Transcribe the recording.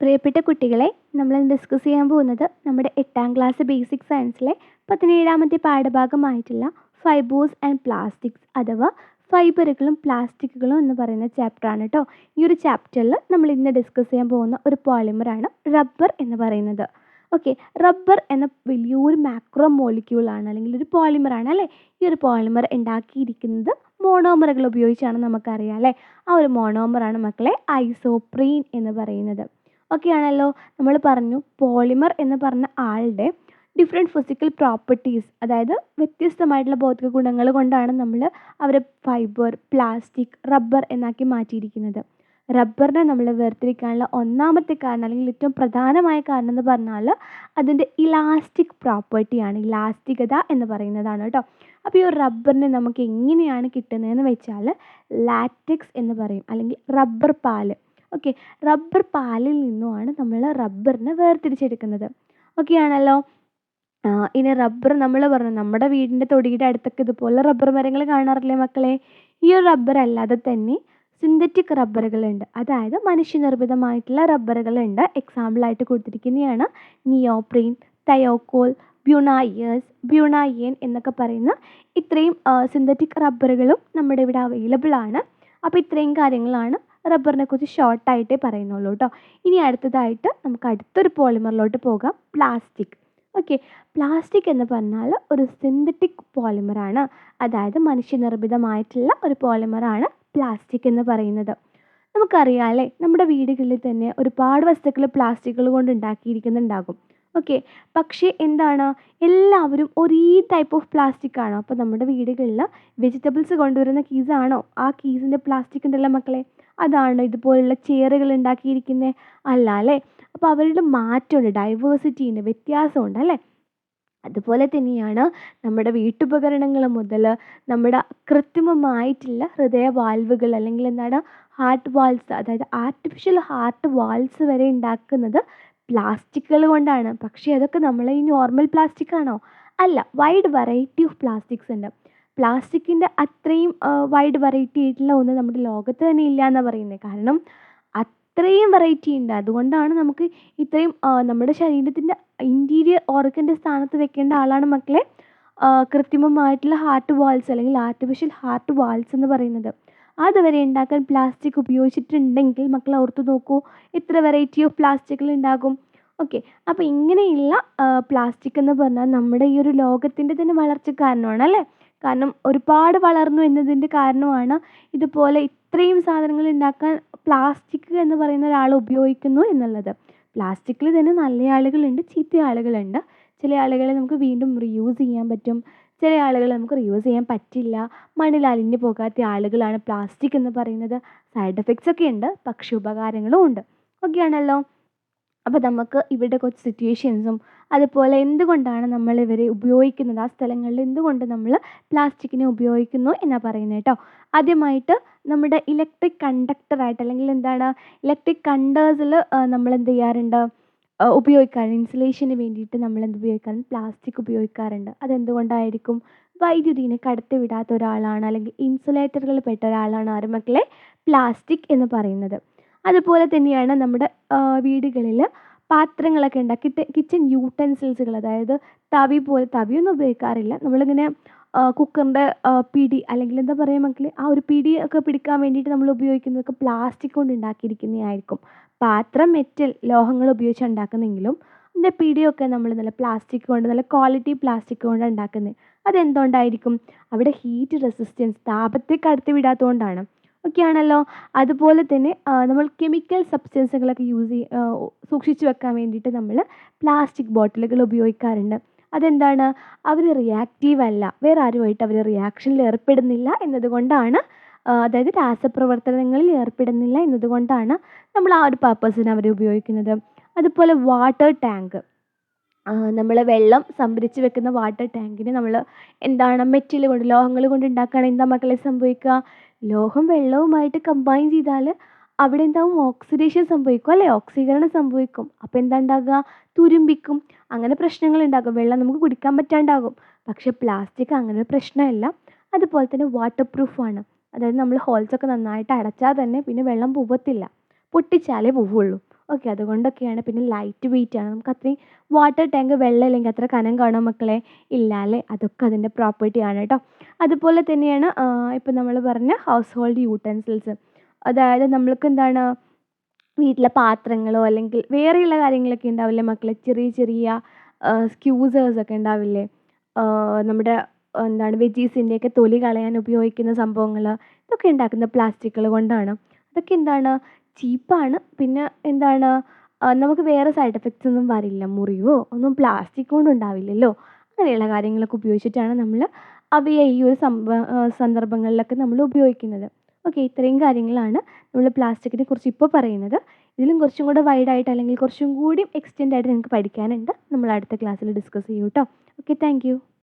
പ്രിയപ്പെട്ട കുട്ടികളെ നമ്മൾ ഡിസ്കസ് ചെയ്യാൻ പോകുന്നത് നമ്മുടെ എട്ടാം ക്ലാസ് ബേസിക് സയൻസിലെ പതിനേഴാമത്തെ പാഠഭാഗമായിട്ടുള്ള ഫൈബേഴ്സ് ആൻഡ് പ്ലാസ്റ്റിക്സ് അഥവാ ഫൈബറുകളും പ്ലാസ്റ്റിക്കുകളും എന്ന് പറയുന്ന ചാപ്റ്ററാണ് കേട്ടോ ഈ ഒരു ചാപ്റ്ററിൽ നമ്മൾ ഇന്ന് ഡിസ്കസ് ചെയ്യാൻ പോകുന്ന ഒരു പോളിമറാണ് റബ്ബർ എന്ന് പറയുന്നത്. ഓക്കെ റബ്ബർ എന്ന വലിയൊരു മാക്രോ മോളിക്യൂളാണ് അല്ലെങ്കിൽ ഒരു പോളിമറാണ് അല്ലേ? ഈ ഒരു പോളിമർ ഉണ്ടാക്കിയിരിക്കുന്നത് മോണോമറുകൾ ഉപയോഗിച്ചാണ് നമുക്കറിയാം അല്ലേ? ആ ഒരു മോണോമറാണ് മക്കളെ ഐസോപ്രീൻ എന്ന് പറയുന്നത്. ഓക്കെ ആണല്ലോ നമ്മൾ പറഞ്ഞു പോളിമർ എന്ന് പറഞ്ഞ ആളുടെ ഡിഫറെന്റ് ഫിസിക്കൽ പ്രോപ്പർട്ടീസ് അതായത് വ്യത്യസ്തമായിട്ടുള്ള ഭൗതിക ഗുണങ്ങൾ കൊണ്ടാണ് നമ്മൾ അവരെ ഫൈബർ പ്ലാസ്റ്റിക് റബ്ബർ എന്നാക്കി മാറ്റിയിരിക്കുന്നത്. റബ്ബറിനെ നമ്മൾ വേർതിരിക്കാനുള്ള ഒന്നാമത്തെ കാരണം അല്ലെങ്കിൽ ഏറ്റവും പ്രധാനമായ കാരണം എന്ന് പറഞ്ഞാൽ അതിന്റെ ഇലാസ്റ്റിക് പ്രോപ്പർട്ടിയാണ് ഇലാസ്റ്റികത എന്ന് പറയുന്നതാണ് കേട്ടോ. അപ്പോൾ ഈ ഒരു റബ്ബറിനെ നമുക്ക് എങ്ങനെയാണ് കിട്ടുന്നതെന്ന് വെച്ചാൽ ലാറ്റക്സ് എന്ന് പറയും അല്ലെങ്കിൽ റബ്ബർ പാൽ. ഓക്കെ റബ്ബർ പാലിൽ നിന്നുമാണ് നമ്മൾ റബ്ബറിനെ വേർതിരിച്ചെടുക്കുന്നത്. ഓക്കെ ആണല്ലോ? ഇനി റബ്ബർ നമ്മൾ പറഞ്ഞു നമ്മുടെ വീടിന്റെ തൊടിയുടെ അടുത്തൊക്കെ ഇതുപോലെ റബ്ബർ മരങ്ങൾ കാണാറില്ലേ മക്കളെ? ഈ ഒരു റബ്ബർ അല്ലാതെ തന്നെ സിന്തറ്റിക് റബ്ബറുകളുണ്ട് അതായത് മനുഷ്യനിർമ്മിതമായിട്ടുള്ള റബ്ബറുകളുണ്ട് എക്സാമ്പിളായിട്ട് കൊടുത്തിരിക്കുന്നതാണ് നിയോപ്രീൻ തയോക്കോൾ ബ്യുണായേഴ്സ് ബ്യൂണായേൻ എന്നൊക്കെ പറയുന്ന ഇത്രയും സിന്തറ്റിക് റബ്ബറുകളും നമ്മുടെ ഇവിടെ അവൈലബിൾ ആണ്. അപ്പോൾ ഇത്രയും കാര്യങ്ങളാണ് റബ്ബറിനെ കുറിച്ച് ഷോർട്ടായിട്ടേ പറയുന്നുള്ളൂ കേട്ടോ ഇനി അടുത്തതായിട്ട് നമുക്ക് അടുത്തൊരു പോളിമറിലോട്ട് പോകാം. പ്ലാസ്റ്റിക് ഓക്കെ പ്ലാസ്റ്റിക് എന്ന് പറഞ്ഞാൽ ഒരു സിന്തറ്റിക് പോളിമറാണ് അതായത് മനുഷ്യനിർമ്മിതമായിട്ടുള്ള ഒരു പോളിമറാണ് പ്ലാസ്റ്റിക് എന്ന് പറയുന്നത്. നമുക്കറിയാം അല്ലേ? നമ്മുടെ വീടുകളിൽ തന്നെ ഒരുപാട് വസ്തുക്കൾ പ്ലാസ്റ്റിക്കുകൾ കൊണ്ട് ഉണ്ടാക്കിയിരിക്കുന്നുണ്ടാകും. ഓക്കെ പക്ഷേ എന്താണ്? എല്ലാവരും ഒരേ ടൈപ്പ് ഓഫ് പ്ലാസ്റ്റിക് ആണോ? അപ്പോൾ നമ്മുടെ വീടുകളിൽ വെജിറ്റബിൾസ് കൊണ്ടുവരുന്ന കീസാണോ ആ കീസിന്റെ പ്ലാസ്റ്റിക് ഉണ്ടല്ലോ മക്കളെ. അതാണോ ഇതുപോലുള്ള ചെയറുകൾ ഉണ്ടാക്കിയിരിക്കുന്നത് അല്ല അല്ലേ? അപ്പോൾ അവരുടെ മാറ്റമുണ്ട് ഡൈവേഴ്സിറ്റി ഉണ്ട് വ്യത്യാസമുണ്ട് അല്ലേ? അതുപോലെ തന്നെയാണ് നമ്മുടെ വീട്ടുപകരണങ്ങൾ മുതൽ നമ്മുടെ കൃത്രിമമായിട്ടുള്ള ഹൃദയ വാൽവുകൾ അല്ലെങ്കിൽ എന്താണ് ഹാർട്ട് വാൾസ് അതായത് ആർട്ടിഫിഷ്യൽ ഹാർട്ട് വാൾസ് വരെ ഉണ്ടാക്കുന്നത് പ്ലാസ്റ്റിക്കുകൾ കൊണ്ടാണ്. പക്ഷേ അതൊക്കെ നമ്മൾ ഈ നോർമൽ പ്ലാസ്റ്റിക് ആണോ? അല്ല വൈഡ് വെറൈറ്റി ഓഫ് പ്ലാസ്റ്റിക്സ് ഉണ്ട്. പ്ലാസ്റ്റിക്കിന്റെ അത്രയും വൈഡ് വെറൈറ്റി ആയിട്ടുള്ള ഒന്ന് നമ്മുടെ ലോകത്ത് തന്നെ ഇല്ല എന്നാണ് പറയുന്നത് കാരണം അത്രയും വെറൈറ്റി ഉണ്ട്. അതുകൊണ്ടാണ് നമുക്ക് ഇത്രയും നമ്മുടെ ശരീരത്തിന്റെ ഇന്റീരിയർ ഓർഗന്റെ സ്ഥാനത്ത് വെക്കേണ്ട ആളാണ് മക്കളെ കൃത്രിമമായിട്ടുള്ള ഹാർട്ട് വാൾസ് അല്ലെങ്കിൽ ആർട്ടിഫിഷ്യൽ ഹാർട്ട് വാൾസ് എന്ന് പറയുന്നത്. അതുവരെ ഉണ്ടാക്കാൻ പ്ലാസ്റ്റിക് ഉപയോഗിച്ചിട്ടുണ്ടെങ്കിൽ മക്കൾ ഓർത്ത് നോക്കൂ എത്ര വെറൈറ്റി ഓഫ് പ്ലാസ്റ്റിക്കുകൾ ഉണ്ടാകും. ഓക്കെ അപ്പോൾ ഇങ്ങനെയുള്ള പ്ലാസ്റ്റിക് എന്ന് പറഞ്ഞാൽ നമ്മുടെ ഈ ഒരു ലോകത്തിന്റെ തന്നെ വളർച്ച കാരണമാണ് അല്ലേ? കാരണം ഒരുപാട് വളർന്നു എന്നതിന്റെ കാരണമാണ് ഇതുപോലെ ഇത്രയും സാധനങ്ങൾ ഉണ്ടാക്കാൻ പ്ലാസ്റ്റിക് എന്ന് പറയുന്ന ഒരാൾ ഉപയോഗിക്കുന്നു എന്നുള്ളത്. പ്ലാസ്റ്റിക്കിൽ തന്നെ നല്ല ആളുകളുണ്ട് ചീത്ത ആളുകളുണ്ട്. ചില ആളുകളെ നമുക്ക് വീണ്ടും റീയൂസ് ചെയ്യാൻ പറ്റും. ചില ആളുകൾ നമുക്ക് റീയൂസ് ചെയ്യാൻ പറ്റില്ല. മണ്ണിൽ അലിഞ്ഞു പോകാത്ത ആളുകളാണ് പ്ലാസ്റ്റിക് എന്ന് പറയുന്നത്. സൈഡ് എഫക്ട്സ് ഒക്കെ ഉണ്ട് പക്ഷേ ഉപകാരങ്ങളും ഉണ്ട്. ഓക്കെ ആണല്ലോ? അപ്പോൾ നമുക്ക് ഇവിടെ കുറച്ച് സിറ്റുവേഷൻസും അതുപോലെ എന്തുകൊണ്ടാണ് നമ്മൾ ഇവരെ ഉപയോഗിക്കുന്നത്? ആ സ്ഥലങ്ങളിൽ എന്തുകൊണ്ട് നമ്മൾ പ്ലാസ്റ്റിക്കിനെ ഉപയോഗിക്കുന്നു എന്നാണ് പറയുന്നത് കേട്ടോ. ആദ്യമായിട്ട് നമ്മുടെ ഇലക്ട്രിക് കണ്ടക്ടറായിട്ട് അല്ലെങ്കിൽ എന്താണ് ഇലക്ട്രിക് കണ്ടേഴ്സിൽ നമ്മൾ എന്ത് ചെയ്യാറുണ്ട്? ഉപയോഗിക്കാറുണ്ട്. ഇൻസുലേഷന് വേണ്ടിയിട്ട് നമ്മൾ എന്ത് ഉപയോഗിക്കാറുണ്ട്? പ്ലാസ്റ്റിക് ഉപയോഗിക്കാറുണ്ട്. അതെന്തുകൊണ്ടായിരിക്കും? വൈദ്യുതിനെ കടത്തി വിടാത്ത ഒരാളാണ് അല്ലെങ്കിൽ ഇൻസുലേറ്ററുകളിൽ പെട്ട ഒരാളാണ് ആര് മക്കളെ പ്ലാസ്റ്റിക് എന്ന് പറയുന്നത്. അതുപോലെ തന്നെയാണ് നമ്മുടെ വീടുകളിൽ പാത്രങ്ങളൊക്കെ ഉണ്ടാക്കി കിച്ചൺ യൂട്ടൻസിൽസുകൾ അതായത് തവി പോലെ തവിയൊന്നും ഉപയോഗിക്കാറില്ല. നമ്മളിങ്ങനെ കുക്കറിന്റെ പിടി അല്ലെങ്കിൽ എന്താ പറയുക ആ ഒരു പിടി ഒക്കെ പിടിക്കാൻ വേണ്ടിയിട്ട് നമ്മൾ ഉപയോഗിക്കുന്നതൊക്കെ പ്ലാസ്റ്റിക് കൊണ്ട് ഉണ്ടാക്കിയിരിക്കുന്നതായിരിക്കും. പാത്രം മെറ്റൽ ലോഹങ്ങൾ ഉപയോഗിച്ച് ഉണ്ടാക്കുന്നെങ്കിലും അതിന്റെ പിടിയൊക്കെ നമ്മൾ നല്ല പ്ലാസ്റ്റിക് കൊണ്ട് നല്ല ക്വാളിറ്റി പ്ലാസ്റ്റിക് കൊണ്ട് ഉണ്ടാക്കുന്നത്. അതെന്തുകൊണ്ടായിരിക്കും? അവിടെ ഹീറ്റ് റെസിസ്റ്റൻസ് താപത്തെ കടത്തി വിടാത്തതുകൊണ്ടാണ്. ആണല്ലോ അതുപോലെ തന്നെ നമ്മൾ കെമിക്കൽ സബ്സ്റ്റൻസുകളൊക്കെ യൂസ് ചെയ്യ സൂക്ഷിച്ച് വെക്കാൻ വേണ്ടിയിട്ട് നമ്മൾ പ്ലാസ്റ്റിക് ബോട്ടിലുകൾ ഉപയോഗിക്കാറുണ്ട്. അതെന്താണ്? അവർ റിയാക്റ്റീവ് അല്ല. വേറെ ആരുമായിട്ട് അവർ റിയാക്ഷനിൽ ഏർപ്പെടുന്നില്ല എന്നതുകൊണ്ടാണ് അതായത് രാസപ്രവർത്തനങ്ങളിൽ ഏർപ്പെടുന്നില്ല എന്നതുകൊണ്ടാണ് നമ്മൾ ആ ഒരു പർപ്പസിന് അവർ ഉപയോഗിക്കുന്നത്. അതുപോലെ വാട്ടർ ടാങ്ക് നമ്മൾ വെള്ളം സംഭരിച്ച് വെക്കുന്ന വാട്ടർ ടാങ്കിന് നമ്മൾ എന്താണ്? മെറ്റൽ കൊണ്ട് ലോഹങ്ങൾ കൊണ്ട് ഉണ്ടാക്കുകയാണെങ്കിൽ എന്താ മക്കളെ സംഭവിക്കുക? ലോഹം വെള്ളവുമായിട്ട് കമ്പൈൻ ചെയ്താൽ അവിടെ എന്താവും? ഓക്സിഡേഷൻ സംഭവിക്കും അല്ലേ? ഓക്സീകരണം സംഭവിക്കും. അപ്പോൾ എന്താ ഉണ്ടാകുക തുരുമ്പിക്കും. അങ്ങനെ പ്രശ്നങ്ങൾ ഉണ്ടാകും വെള്ളം നമുക്ക് കുടിക്കാൻ പറ്റാണ്ടാകും. പക്ഷേ പ്ലാസ്റ്റിക് അങ്ങനെ ഒരു പ്രശ്നമല്ല. അതുപോലെ തന്നെ വാട്ടർ പ്രൂഫാണ് അതായത് നമ്മൾ ഹോൾസൊക്കെ നന്നായിട്ട് അടച്ചാൽ തന്നെ പിന്നെ വെള്ളം പോവത്തില്ല. പൊട്ടിച്ചാലേ പോവുള്ളൂ. ഓക്കെ അതുകൊണ്ടൊക്കെയാണ്. പിന്നെ ലൈറ്റ് വെയിറ്റ് ആണ്. നമുക്ക് അത്രയും വാട്ടർ ടാങ്ക് വെള്ളം ഇല്ലെങ്കിൽ അത്ര കനം കാണുമോ മക്കളെ. ഇല്ല അല്ലേ? അതൊക്കെ അതിന്റെ പ്രോപ്പർട്ടി ആണ് കേട്ടോ. അതുപോലെ തന്നെയാണ് ഇപ്പം നമ്മൾ പറഞ്ഞ ഹൗസ് ഹോൾഡ് യൂട്ടൻസിൽസ് അതായത് നമ്മൾക്ക് എന്താണ് വീട്ടിലെ പാത്രങ്ങളോ അല്ലെങ്കിൽ വേറെയുള്ള കാര്യങ്ങളൊക്കെ ഉണ്ടാവില്ലേ മക്കളെ? ചെറിയ ചെറിയ സ്ക്യൂസേഴ്സ് ഒക്കെ ഉണ്ടാവില്ലേ? നമ്മുടെ എന്താണ് വെജീസിന്റെയൊക്കെ തൊലി കളയാൻ ഉപയോഗിക്കുന്ന സംഭവങ്ങൾ ഇതൊക്കെ ഉണ്ടാക്കുന്ന പ്ലാസ്റ്റിക്കുകൾ കൊണ്ടാണ്. അതൊക്കെ എന്താണ് ചീപ്പാണ്. പിന്നെ എന്താണ് നമുക്ക് വേറെ സൈഡ് എഫക്ട്സ് ഒന്നും വരില്ല. മുറിവോ ഒന്നും പ്ലാസ്റ്റിക് കൊണ്ട് ഉണ്ടാവില്ലല്ലോ. അങ്ങനെയുള്ള കാര്യങ്ങളൊക്കെ ഉപയോഗിച്ചിട്ടാണ് നമ്മൾ അവയെ ഈ ഒരു സന്ദർഭങ്ങളിലൊക്കെ നമ്മൾ ഉപയോഗിക്കുന്നത്. ഓക്കെ ഇത്രയും കാര്യങ്ങളാണ് നമ്മൾ പ്ലാസ്റ്റിക്കിനെ കുറിച്ച് ഇപ്പോൾ പറയുന്നത്. ഇതിലും കുറച്ചും കൂടെ വൈഡായിട്ട് അല്ലെങ്കിൽ കുറച്ചും കൂടി എക്സ്റ്റെൻഡ് ആയിട്ട് നിങ്ങൾക്ക് പഠിക്കാനുണ്ട്. നമ്മൾ അടുത്ത ക്ലാസ്സിൽ ഡിസ്കസ് ചെയ്യും കേട്ടോ. Okay thank